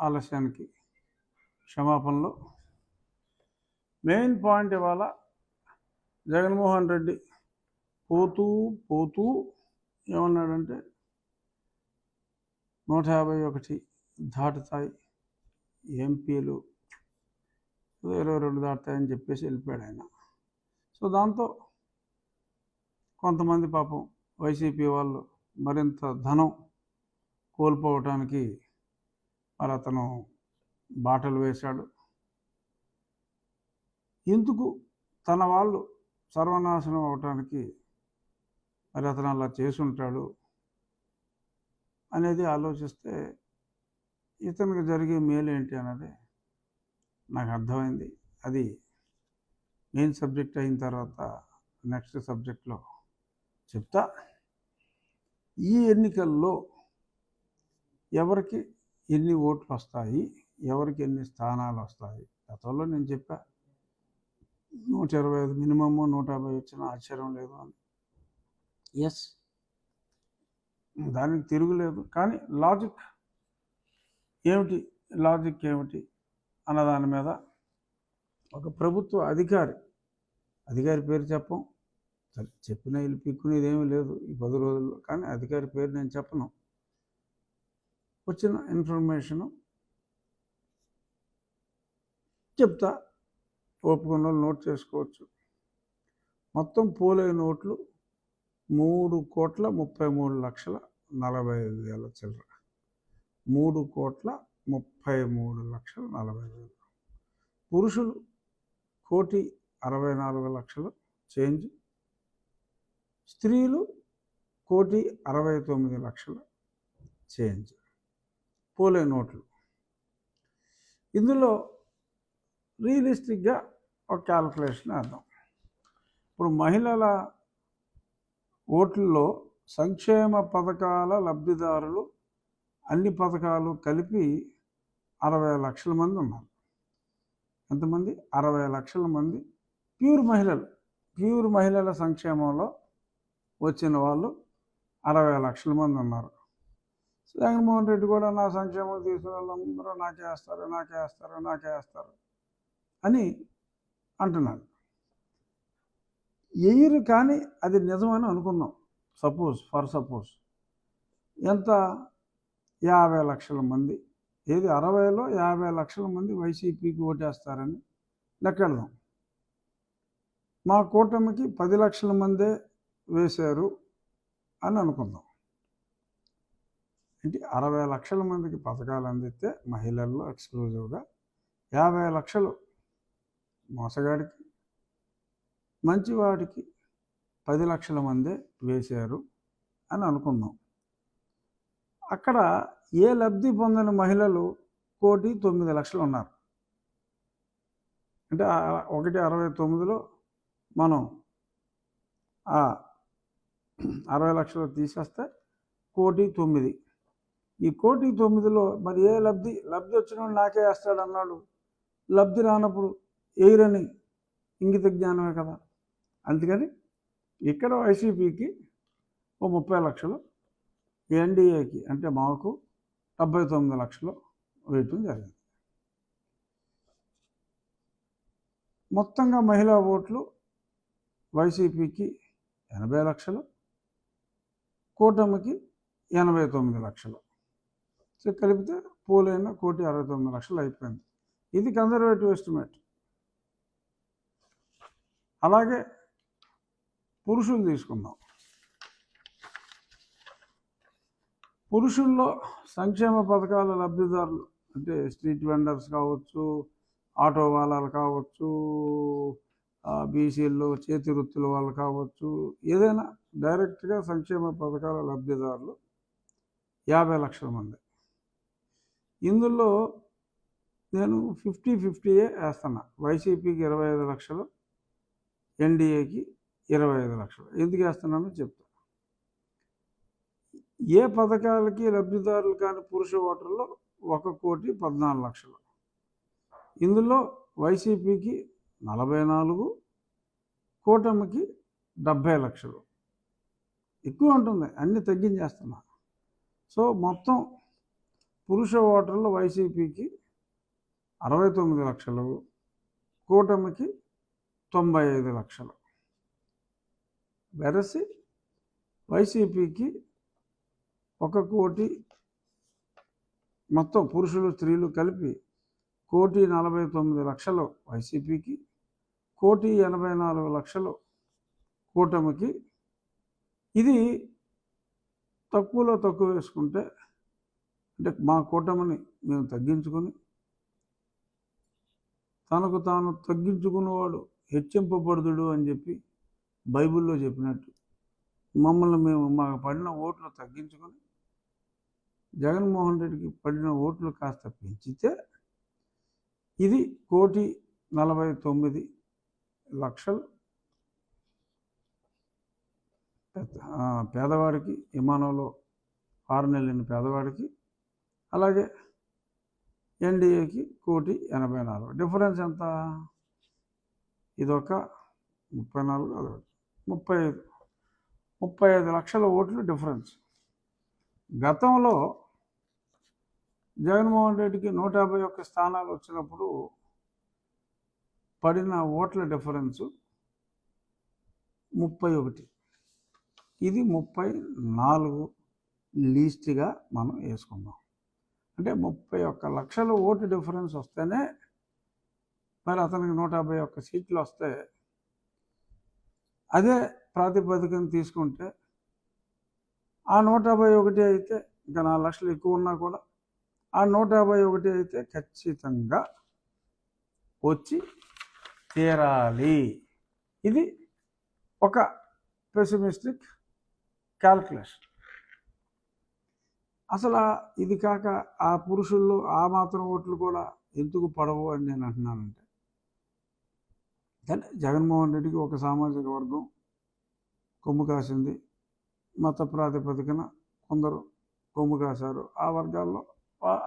ఆలస్యానికి క్షమాపణలు. Main point ఇవాళ జగన్మోహన్ రెడ్డి పోతూ పోతూ ఏమన్నాడంటే నూట యాభై ఒకటి దాటుతాయి ఎంపీలు. ఇరవై రెండు దాటుతాయని చెప్పేసి వెళ్ళిపోయాడు ఆయన. సో దాంతో కొంతమంది పాపం వైసీపీ వాళ్ళు మరింత ధనం కోల్పోవటానికి మరి అతను బాటలు వేశాడు. ఎందుకు తన వాళ్ళు సర్వనాశనం అవటానికి మరి అతను అలా చేసుంటాడు అనేది ఆలోచిస్తే ఇతనికి జరిగే మేలు ఏంటి అన్నది నాకు అర్థమైంది. అది మెయిన్ సబ్జెక్ట్ అయిన తర్వాత నెక్స్ట్ సబ్జెక్ట్లో చెప్తా. ఈ ఎన్నికల్లో ఎవరికి ఎన్ని ఓట్లు వస్తాయి ఎవరికి ఎన్ని స్థానాలు వస్తాయి గతంలో నేను చెప్పా నూట ఇరవై ఐదు మినిమమ్ నూట యాభై వచ్చిన ఆశ్చర్యం లేదు అని. ఎస్ దానికి తిరుగులేదు కానీ లాజిక్ ఏమిటి? లాజిక్ ఏమిటి? అన్న దాని మీద ఒక ప్రభుత్వ అధికారి అధికారి పేరు చెప్పం. చెప్పిన వీళ్ళు పిక్కునేది ఏమీ లేదు ఈ పది రోజుల్లో. కానీ అధికారి పేరు నేను చెప్పను. వచ్చిన ఇన్ఫర్మేషను చెప్తా ఒప్పుకున్న నోట్ చేసుకోవచ్చు. మొత్తం పోలే నోట్లు మూడు కోట్ల ముప్పై మూడు లక్షల నలభై ఐదు వేల చిల్లర. మూడు కోట్ల ముప్పై మూడు లక్షల నలభై వేలు. పురుషులు కోటి అరవై నాలుగు లక్షలు చేంజ్. స్త్రీలు కోటి అరవై తొమ్మిది లక్షల చేంజ్. పోలే నోట్లు. ఇందులో రియలిస్టిక్గా ఒక క్యాల్కులేషన్ వేద్దాం. ఇప్పుడు మహిళల ఓట్లలో సంక్షేమ పథకాల లబ్ధిదారులు అన్ని పథకాలు కలిపి అరవై లక్షల మంది ఉన్నారు. ఎంతమంది? అరవై లక్షల మంది ప్యూర్ మహిళలు. ప్యూర్ మహిళల సంక్షేమంలో వచ్చిన వాళ్ళు అరవై లక్షల మంది ఉన్నారు. జగన్మోహన్ రెడ్డి కూడా నా సంక్షేమం తీసుకున్న వాళ్ళందరూ నాకే వేస్తారు నాకే వేస్తారు నాకే వేస్తారు అని అంటున్నాడు. ఎయిరు కానీ అది నిజమని అనుకుందాం సపోజ్ ఫర్ సపోజ్ ఎంత? యాభై లక్షల మంది. ఏది? అరవైలో యాభై లక్షల మంది వైసీపీకి ఓటేస్తారని లెక్కెడదాం మా కూటమికి పది లక్షల మందే వేశారు అని అనుకుందాం. అంటే అరవై లక్షల మందికి పథకాలు అందిస్తే మహిళల్లో ఎక్స్క్లూజివ్గా యాభై లక్షలు మోసగాడికి మంచివాడికి పది లక్షల మందే వేశారు అని అనుకుందాం. అక్కడ ఏ లబ్ధి పొందిన మహిళలు కోటి తొమ్మిది లక్షలు ఉన్నారు. అంటే ఒకటి అరవై తొమ్మిదిలో మనం ఆ అరవై లక్షలు తీసేస్తే కోటి తొమ్మిది ఈ కోటి తొమ్మిదిలో మరి ఏ లబ్ధి? లబ్ధి వచ్చినాడు నాకే వేస్తాడు అన్నాడు. లబ్ధి రానప్పుడు ఎయిరని ఇంగిత జ్ఞానమే కదా. అందుకని ఇక్కడ వైసీపీకి ఓ ముప్పై లక్షలు ఎన్డీఏకి అంటే మాకు డెబ్బై తొమ్మిది లక్షలు వేయటం జరిగింది. మొత్తంగా మహిళా ఓట్లు వైసీపీకి ఎనభై లక్షలు కూటమికి ఎనభై తొమ్మిది లక్షలు. సో కలిపితే పోలైన కోటి అరవై తొమ్మిది లక్షలు అయిపోయింది. ఇది కన్జర్వేటివ్ ఎస్టిమేట్ అలాగే పురుషులు తీసుకుందాం. పురుషుల్లో సంక్షేమ పథకాల లబ్ధిదారులు అంటే స్ట్రీట్ వెండర్స్ కావచ్చు ఆటో వాళ్ళలు కావచ్చు బీసీల్లో చేతి వృత్తుల వాళ్ళు కావచ్చు ఏదైనా డైరెక్ట్గా సంక్షేమ పథకాల లబ్ధిదారులు యాభై లక్షల మంది. ఇందులో నేను ఫిఫ్టీ ఫిఫ్టీయే వేస్తున్నా. వైసీపీకి ఇరవై ఐదు లక్షలు ఎన్డీఏకి ఇరవై ఐదు లక్షలు. ఎందుకు వేస్తున్నానో చెప్తాను ఏ పథకాలకి లబ్ధిదారులు కాని పురుష ఓటర్లు ఒక కోటి పద్నాలుగు లక్షలు. ఇందులో వైసీపీకి నలభై నాలుగు కూటమికి డెబ్భై లక్షలు. ఎక్కువ ఉంటుంది. అన్ని తగ్గించేస్తున్నా. సో మొత్తం పురుష ఓటర్లు వైసీపీకి అరవై తొమ్మిది లక్షలు కూటమికి తొంభై ఐదు లక్షలు. వెరసి వైసీపీకి ఒక కోటి మొత్తం పురుషులు స్త్రీలు కలిపి కోటి నలభై తొమ్మిది లక్షలు వైసీపీకి కోటి ఎనభై నాలుగు లక్షలు కూటమికి. ఇది తక్కువలో తక్కువ వేసుకుంటే అంటే మా కూటమిని మేము తగ్గించుకొని తనకు తాను తగ్గించుకున్నవాడు హెచ్చింపబడుదుడు అని చెప్పి బైబిల్లో చెప్పినట్టు మమ్మల్ని మేము మాకు పడిన ఓట్లు తగ్గించుకొని జగన్మోహన్ రెడ్డికి పడిన ఓట్లు కాస్త పెంచితే ఇది కోటి నలభై తొమ్మిది లక్షలు పెద్ద- పేదవాడికి విమానంలో ఆరు నెలలైన పేదవాడికి అలాగే ఎన్డీఏకి కోటి ఎనభై నాలుగు. డిఫరెన్స్ ఎంత? ఇదొక ముప్పై నాలుగు అదొకటి ముప్పై ఐదు. ముప్పై ఐదు లక్షల ఓట్లు డిఫరెన్స్. గతంలో జగన్మోహన్ రెడ్డికి నూట యాభై ఒక్క స్థానాలు వచ్చినప్పుడు పడిన ఓట్ల డిఫరెన్సు ముప్పై ఒకటి. ఇది ముప్పై నాలుగు లీస్ట్గా మనం వేసుకుందాం. అంటే ముప్పై ఒక్క లక్షల ఓటు డిఫరెన్స్ వస్తేనే మరి అతనికి నూట యాభై ఒక్క సీట్లు వస్తే అదే ప్రాతిపదికన తీసుకుంటే ఆ నూట యాభై ఒకటి అయితే ఇంకా నాలుగు లక్షలు ఎక్కువ ఉన్నా కూడా ఆ నూట యాభై ఒకటి అయితే ఖచ్చితంగా వచ్చి తీరాలి. ఇది ఒక పెసిమిస్టిక్ క్యాల్కులేషన్ అసలు ఇది కాక ఆ పురుషుల్లో ఆ మాత్రం ఓట్లు కూడా ఎందుకు పడవు అని నేను అంటున్నానంటే కానీ జగన్మోహన్ రెడ్డికి ఒక సామాజిక వర్గం కొమ్ము కాసింది మత ప్రాతిపదికన కొందరు కొమ్ము కాశారు. ఆ వర్గాల్లో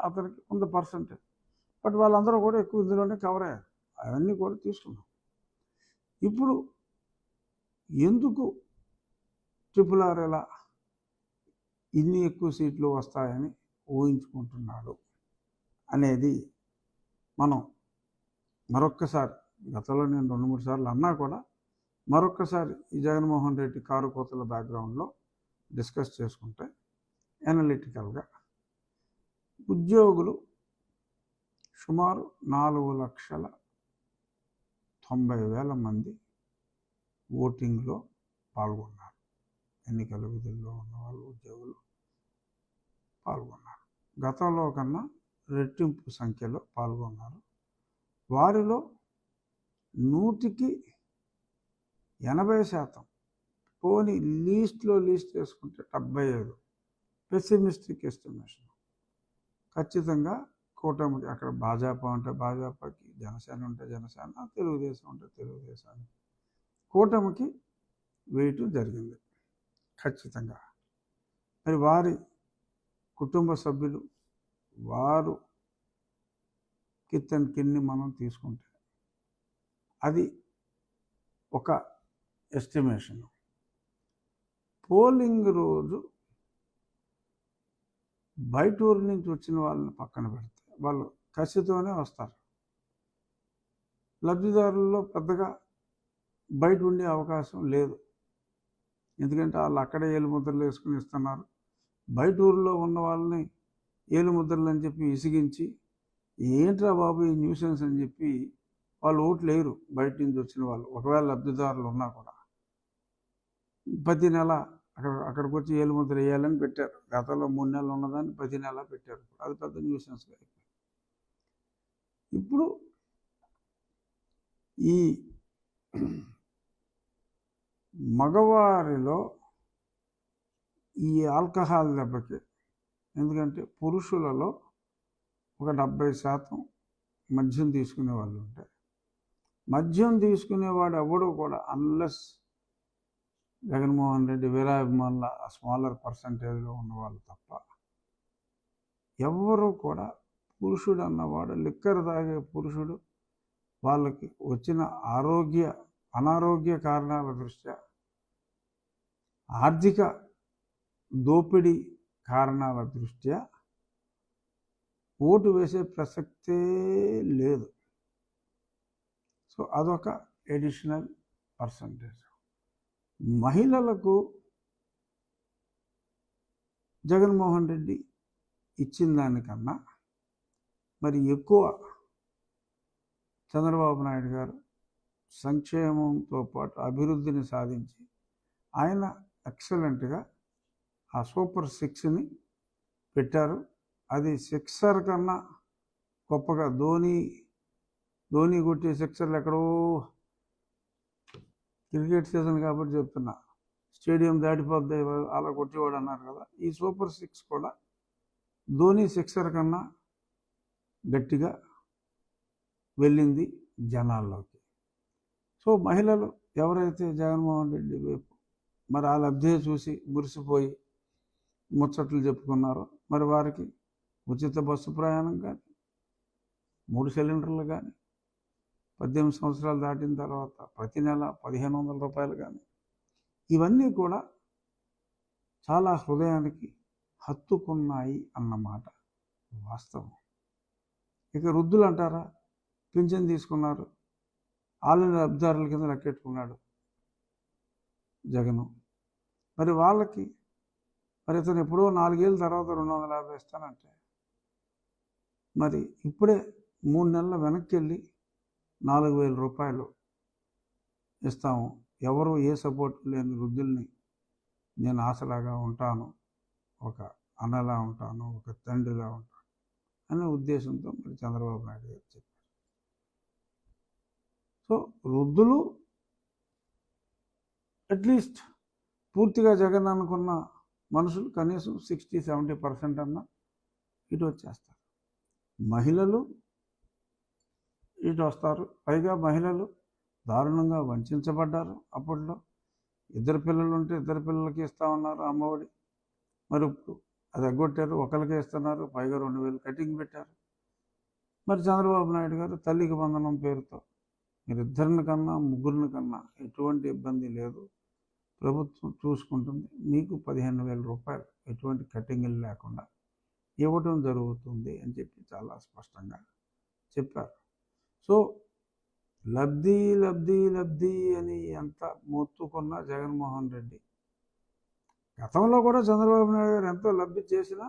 అతనికి కొంత పర్సంటేజ్. బట్ వాళ్ళందరూ కూడా ఎక్కువ ఇందులోనే కవర్ అయ్యారు. అవన్నీ కూడా తీసుకున్నాం. ఇప్పుడు ఎందుకు ట్రిపుల్ ఆర్ ఎలా ఇన్ని ఎక్కువ సీట్లు వస్తాయని ఊహించుకుంటున్నాడు అనేది మనం మరొక్కసారి గతంలో నేను రెండు మూడు సార్లు అన్నా కూడా మరొక్కసారి ఈ జగన్మోహన్ రెడ్డి కారు కోతల బ్యాక్గ్రౌండ్లో డిస్కస్ చేసుకుంటే ఎనలిటికల్గా ఉద్యోగులు సుమారు నాలుగు లక్షల తొంభై వేల మంది ఓటింగ్లో పాల్గొన్నారు. ఎన్నికల విధుల్లో ఉన్నవాళ్ళు ఉద్యోగులు పాల్గొన్నారు. గతంలో కన్నా రెట్టింపు సంఖ్యలో పాల్గొన్నారు. వారిలో నూటికి ఎనభై శాతం పోని లీస్ట్లో లీస్ట్ చేసుకుంటే డెబ్బై ఐదు. Pessimistic estimation. ఖచ్చితంగా కూటమికి అక్కడ భాజపా ఉంటే భాజపాకి జనసేన ఉంటే జనసేన తెలుగుదేశం ఉంటే తెలుగుదేశానికి కూటమికి వేయటం జరిగింది. ఖచ్చితంగా. మరి వారి కుటుంబ సభ్యులు వారు కిత్తన్ కిన్ని మనం తీసుకుంటే అది ఒక ఎస్టిమేషన్. పోలింగ్ రోజు బయట ఊరి నుంచి వచ్చిన వాళ్ళని పక్కన పెడితే వాళ్ళు కసితోనే వస్తారు. లబ్ధిదారుల్లో పెద్దగా బయట ఉండే అవకాశం లేదు. ఎందుకంటే వాళ్ళు అక్కడే ఏలు ముద్రలు వేసుకుని ఇస్తున్నారు. బయట ఊర్లో ఉన్న వాళ్ళని ఏలుముద్రలు అని చెప్పి విసిగించి ఏంట్రా బాబు ఈ న్యూసెన్స్? అని చెప్పి వాళ్ళు ఓట్లు వేయరు. బయట నుంచి వచ్చిన వాళ్ళు ఒకవేళ లబ్ధిదారులు ఉన్నా కూడా. ప్రతి నెల అక్కడ అక్కడికి వచ్చి ఏలుముద్ర వేయాలని పెట్టారు. గతంలో మూడు నెలలు ఉన్నదాన్ని ప్రతి నెల పెట్టారు. అది పెద్ద న్యూసెన్స్ ఇప్పుడు ఈ మగవారిలో ఈ ఆల్కహాల్ దెబ్బకి. ఎందుకంటే పురుషులలో ఒక డెబ్బై శాతం మద్యం తీసుకునే వాళ్ళు ఉంటారు. మద్యం తీసుకునేవాడు ఎవడు కూడా అన్లెస్ జగన్మోహన్ రెడ్డి వీరాభిమానుల స్మాలర్ పర్సంటేజ్లో ఉన్నవాళ్ళు తప్ప ఎవరు కూడా పురుషుడు అన్నవాడు లిక్కర్ తాగే పురుషుడు వాళ్ళకి వచ్చిన ఆరోగ్య అనారోగ్య కారణాల దృష్ట్యా ఆర్థిక దోపిడీ కారణాల దృష్ట్యా ఓటు వేసే ప్రసక్తే లేదు. సో అదొక ఎడిషనల్ పర్సంటేజ్. మహిళలకు జగన్మోహన్ రెడ్డి ఇచ్చిన దానికన్నా మరి ఎక్కువ చంద్రబాబు నాయుడు గారు సంక్షేమంతో పాటు అభివృద్ధిని సాధించి ఆయన ఎక్సలెంట్గా ఆ సూపర్ సిక్స్ని పెట్టారు. అది సిక్సర్ కన్నా గొప్పగా ధోని ధోని కొట్టే సిక్సర్లు ఎక్కడో క్రికెట్ సీజన్ కాబట్టి చెప్తున్నా. స్టేడియం దాటిపోద్ది అలా కొట్టేవాడు అన్నారు కదా. ఈ సూపర్ సిక్స్ కూడా ధోని సిక్సర్ కన్నా గట్టిగా వెళ్ళింది జనాల్లోకి. సో మహిళలు ఎవరైతే జగన్మోహన్ రెడ్డి వైపు మరి ఆ లబ్ధి చూసి మురిసిపోయి ముచ్చట్లు చెప్పుకున్నారో. మరి వారికి ఉచిత బస్సు ప్రయాణం కానీ మూడు సిలిండర్లు కానీ పద్దెనిమిది సంవత్సరాలు దాటిన తర్వాత ప్రతి నెల పదిహేను వందల రూపాయలు కానీ ఇవన్నీ కూడా చాలా హృదయానికి హత్తుకున్నాయి అన్నమాట వాస్తవం. ఇక వృద్ధులు అంటారా పింఛన్ తీసుకున్నారు ఆన్లైన్ లబ్ధారుల కింద లెక్కెట్టుకున్నాడు జగను. మరి వాళ్ళకి మరి ఇతను ఎప్పుడో నాలుగేళ్ళ తర్వాత రెండు వందల యాభై ఇస్తానంటే. మరి ఇప్పుడే మూడు నెలల వెనక్కి వెళ్ళి నాలుగు వేల రూపాయలు ఇస్తాము. ఎవరు ఏ సపోర్ట్ లేని వృద్ధుల్ని నేను ఆశలాగా ఉంటాను. ఒక అన్నలా ఉంటాను ఒక తండ్రిలా ఉంటాను అనే ఉద్దేశంతో మరి చంద్రబాబు నాయుడు గారు చెప్పారు. సో వృద్ధులు అట్లీస్ట్ పూర్తిగా జగన్ అనుకున్న మనుషులు కనీసం సిక్స్టీ సెవెంటీ పర్సెంట్ అన్న ఇటు వచ్చేస్తారు. మహిళలు ఇటు వస్తారు. పైగా మహిళలు దారుణంగా వంచబడ్డారు అప్పట్లో. ఇద్దరు పిల్లలు ఉంటే ఇద్దరు పిల్లలకి ఇస్తామన్నారు అమ్మఒడి. మరి ఇప్పుడు అది ఎగ్గొట్టారు ఒకరికే ఇస్తున్నారు పైగా రెండు వేలు కటింగ్ పెట్టారు. మరి చంద్రబాబు నాయుడు గారు తల్లికి బంధనం పేరుతో. మీరు ఇద్దరిని కన్నా ముగ్గురిని కన్నా ఎటువంటి ఇబ్బంది లేదు. ప్రభుత్వం చూసుకుంటుంది. మీకు పదిహేను వేల రూపాయలు ఎటువంటి కటింగ్లు లేకుండా ఇవ్వటం జరుగుతుంది అని చెప్పి చాలా స్పష్టంగా చెప్పారు. సో లబ్ధి లబ్ధి లబ్ధి అని ఎంత మొత్తుకున్న జగన్మోహన్ రెడ్డి. గతంలో కూడా చంద్రబాబు నాయుడు గారు ఎంతో లబ్ధి చేసినా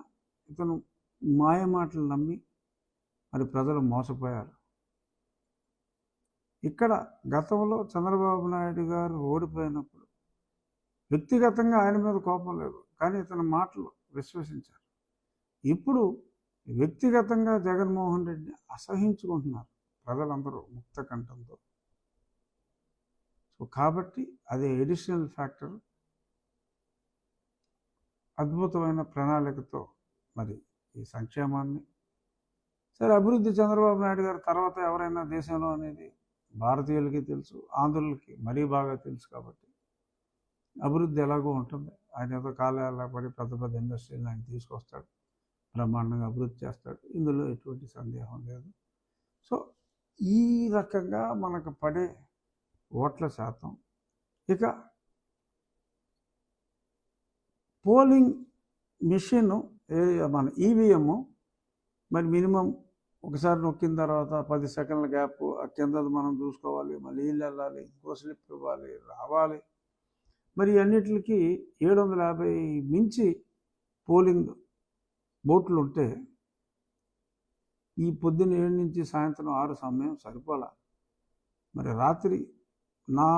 ఇతను మాయ మాటలు నమ్మి మరి ప్రజలు మోసపోయారు. ఇక్కడ గతంలో చంద్రబాబు నాయుడు గారు ఓడిపోయినప్పుడు వ్యక్తిగతంగా ఆయన మీద కోపం లేదు. కానీ ఇతని మాటలు విశ్వసించారు. ఇప్పుడు వ్యక్తిగతంగా జగన్మోహన్ రెడ్డిని అసహించుకుంటున్నారు ప్రజలందరూ ముక్త కంఠంతో. సో కాబట్టి అది ఎడిషనల్ ఫ్యాక్టర్ అద్భుతమైన ప్రణాళికతో మరి ఈ సంక్షేమాన్ని. సరే అభివృద్ధి చంద్రబాబు నాయుడు గారు తర్వాత ఎవరైనా దేశంలో అనేది భారతీయులకి తెలుసు ఆంధ్రులకి మరీ బాగా తెలుసు కాబట్టి అభివృద్ధి ఎలాగో ఉంటుంది. ఆయన ఏదో కాలాల పడి పెద్ద పెద్ద ఇండస్ట్రీలు ఆయన తీసుకొస్తాడు. బ్రహ్మాండంగా అభివృద్ధి చేస్తాడు. ఇందులో ఎటువంటి సందేహం లేదు. సో ఈ రకంగా మనకు పడే ఓట్ల శాతం. ఇక పోలింగ్ మిషన్ మన ఈవీఎం మరి మినిమం ఒకసారి నొక్కిన తర్వాత పది సెకండ్ల గ్యాప్ ఆ కిందది మనం చూసుకోవాలి మళ్ళీ వెళ్ళాలి ఇంకో స్లిప్ ఇవ్వాలి రావాలి. మరి అన్నిటికి ఏడు వందల యాభై మించి పోలింగ్ బోట్లు ఉంటే ఈ పొద్దున్న ఏడు నుంచి సాయంత్రం ఆరు సమయం సరిపోలా. మరి రాత్రి నా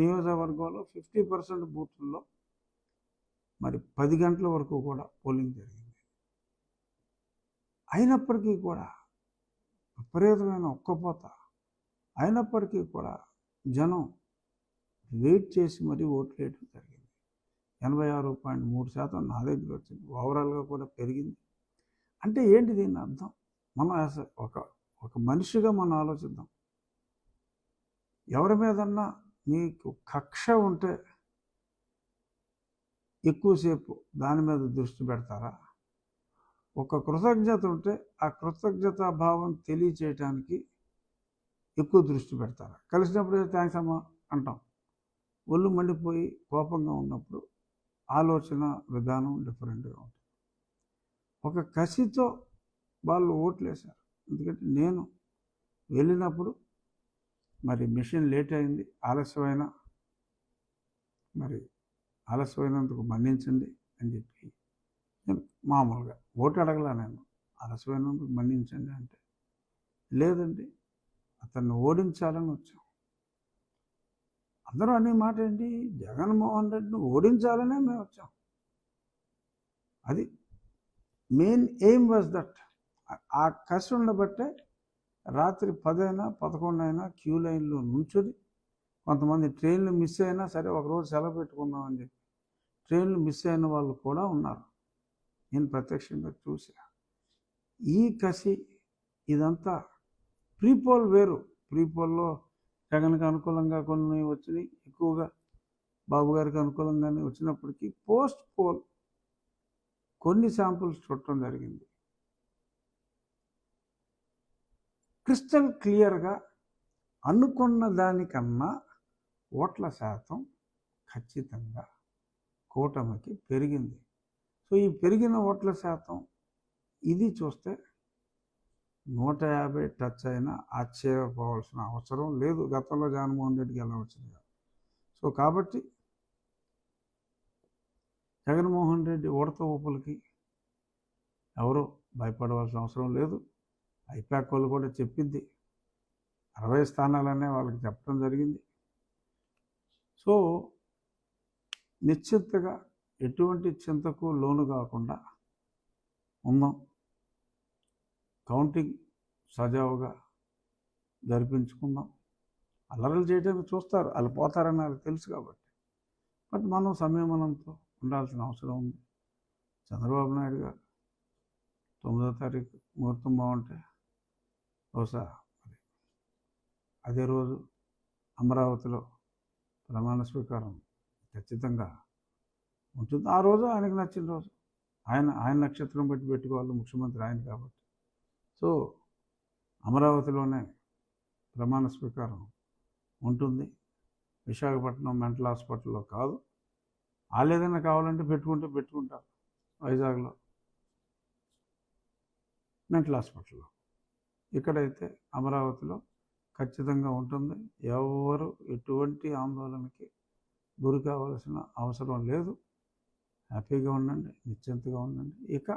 నియోజకవర్గంలో ఫిఫ్టీ పర్సెంట్ బూత్ల్లో మరి పది గంటల వరకు కూడా పోలింగ్ జరిగింది. అయినప్పటికీ కూడా విపరీతమైన ఒక్కపోత అయినప్పటికీ కూడా జనం వెయిట్ చేసి మరీ ఓట్లు వేయడం జరిగింది ఎనభై ఆరు పాయింట్ మూడు శాతం నా దగ్గర వచ్చింది. ఓవరాల్గా కూడా పెరిగింది. అంటే ఏంటి దీని అర్థం? మనం యాజ్ ఒక ఒక మనిషిగా మనం ఆలోచిద్దాం. ఎవరి మీదన్నా మీకు కక్ష ఉంటే ఎక్కువసేపు దాని మీద దృష్టి పెడతారా? ఒక కృతజ్ఞత ఉంటే ఆ కృతజ్ఞత భావం తెలియచేయటానికి ఎక్కువ దృష్టి పెడతారా? కలిసినప్పుడు థ్యాంక్స్ అమ్మా అంటాం. ఒళ్ళు మండిపోయి కోపంగా ఉన్నప్పుడు ఆలోచన విధానం డిఫరెంట్గా ఉంటుంది. ఒక కసితో వాళ్ళు ఓట్లేశారు. ఎందుకంటే నేను వెళ్ళినప్పుడు మరి మిషన్ లేట్ అయింది ఆలస్యమైన మరి ఆలస్యమైనందుకు మన్నించండి అని చెప్పి నేను మామూలుగా ఓటు అడగలా నేను. ఆలస్యమైనందుకు మన్నించండి అంటే లేదండి అతన్ని ఓడించాలని వచ్చాం. అందరూ అనే మాట ఏంటి? జగన్మోహన్ రెడ్డిని ఓడించాలనే మేము వచ్చాం. అది మెయిన్ ఎయిమ్ వాజ్ దట్. ఆ కసి ఉండబట్టే రాత్రి పదైనా పదకొండు అయినా క్యూ లైన్లో నుంచుని కొంతమంది ట్రైన్లు మిస్ అయినా సరే ఒకరోజు సెలవు పెట్టుకుందాం అని చెప్పి ట్రైన్లు మిస్ అయిన వాళ్ళు కూడా ఉన్నారు. నేను ప్రత్యక్షంగా చూసా ఈ కసి ఇదంతా ప్రీపోల్ వేరు. ప్రీపోల్లో జగన్కి అనుకూలంగా కొన్ని వచ్చినాయి. ఎక్కువగా బాబు గారికి అనుకూలంగానే వచ్చినప్పటికీ పోస్ట్ పోల్ కొన్ని శాంపుల్స్ చూడటం జరిగింది. క్రిస్టల్ క్లియర్గా అనుకున్న దానికన్నా ఓట్ల శాతం ఖచ్చితంగా కూటమికి పెరిగింది. సో ఈ పెరిగిన ఓట్ల శాతం ఇది చూస్తే నూట యాభై టచ్ అయినా ఆశ్చర్యపోవాల్సిన అవసరం లేదు. గతంలో జగన్మోహన్ రెడ్డికి ఎలా వచ్చింది సో కాబట్టి జగన్మోహన్ రెడ్డి ఉడత ఊపులకి ఎవరు భయపడవలసిన అవసరం లేదు. ఐపాక్ వాళ్ళు కూడా చెప్పింది. అరవై స్థానాలనే వాళ్ళకి చెప్పడం జరిగింది. సో నిశ్చింతగా ఎటువంటి చింతకు లోను కాకుండా ఉందాం. కౌంటింగ్ సజావుగా జరిపించుకుందాం. అల్లరలు చేయడానికి చూస్తారు వాళ్ళు పోతారని వాళ్ళకి తెలుసు కాబట్టి. బట్ మనం సంయమనంతో ఉండాల్సిన అవసరం ఉంది. చంద్రబాబు నాయుడు గారు తొమ్మిదో తారీఖు ముహూర్తం బాగుంటే బహుశా మరి అదే రోజు అమరావతిలో ప్రమాణ స్వీకారం ఖచ్చితంగా ఉంటుంది. ఆ రోజు ఆయనకు నచ్చిన రోజు. ఆయన ఆయన నక్షత్రం బట్టి పెట్టుకోవాలి ముఖ్యమంత్రి ఆయన కాబట్టి. సో అమరావతిలోనే ప్రమాణ స్వీకారం ఉంటుంది. విశాఖపట్నం మెంటల్ హాస్పిటల్లో కాదు. వాళ్ళు ఏదైనా కావాలంటే పెట్టుకుంటే పెట్టుకుంటారు వైజాగ్లో. మెంటల్ హాస్పిటల్లో. ఇక్కడైతే అమరావతిలో ఖచ్చితంగా ఉంటుంది. ఎవరు ఎటువంటి ఆందోళనకి గురి కావాల్సిన అవసరం లేదు. హ్యాపీగా ఉండండి నిశ్చింతగా ఉండండి. ఇక